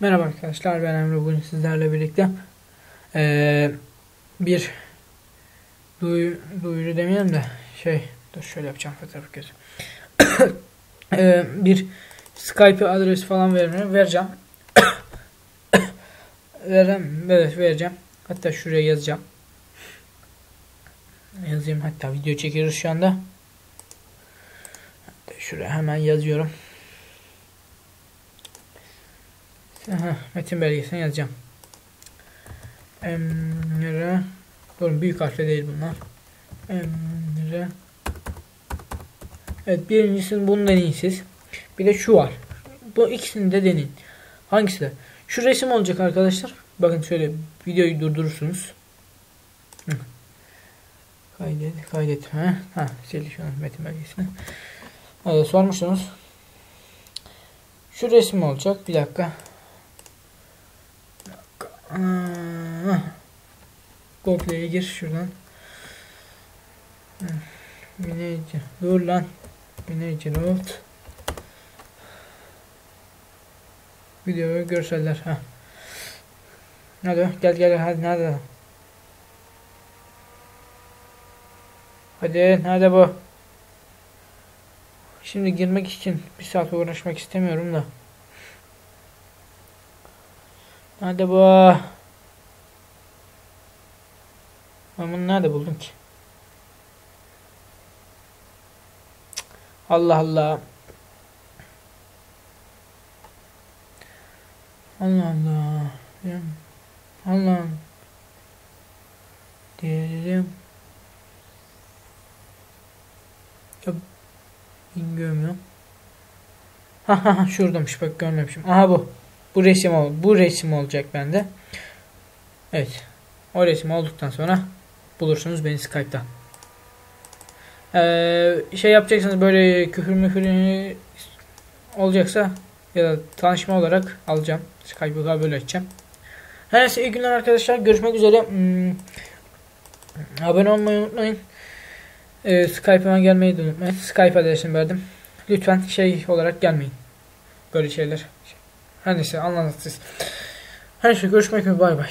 Merhaba arkadaşlar ben Emre. Bugün sizlerle birlikte eee, bir duyu, duyuru demeyelim de şey dur şöyle yapacağım fotoğraf Eee, bir Skype adresi falan vermeye vereceğim. Verem evet vereceğim. Hatta şuraya yazacağım. Yazayım hatta video çekiyoruz şu anda. Hatta şuraya hemen yazıyorum Aha, metin belgesine yazacağım. Emre Doğru büyük harfle değil bunlar. Emre Evet birincisini bunu deneyin siz. Bir de şu var. Bu ikisini de deneyin. Hangisi de? Şu resim olacak arkadaşlar. Bakın şöyle videoyu durdurursunuz. Hı. Kaydet, kaydet. Ha, sil şu an metin belgesini. Evet, sormuştunuz. Şu resim olacak. Bir dakika. Google'ye gir şuradan. Manager. Dur lan. Manager Road. Video görseller. Ha. Hadi gel gel hadi nerede? Hadi nerede bu? Şimdi girmek için bir saat uğraşmak istemiyorum da. Nerede bu? Ben bunu nerede buldum ki? Allah Allah. Allah Allah. Ya. Allah. Diyelim. Ya bilmiyorum. Ha ha ha şuradamış bak görmemişim. Aha bu. Bu resim ol bu resim olacak bende. Evet. O resim olduktan sonra bulursunuz beni Skype'tan. Ee, şey yapacaksanız böyle küfür müfür olacaksa ya da tanışma olarak alacağım. Skype'ı kabul edeceğim. Her neyse iyi günler arkadaşlar. Görüşmek üzere. Hmm, abone olmayı unutmayın. Ee, Skype'ıma gelmeyi de unutmayın. Skype adresini verdim. Lütfen şey olarak gelmeyin. Böyle şeyler. Her neyse anladınız siz. Her neyse görüşmek üzere bay bay.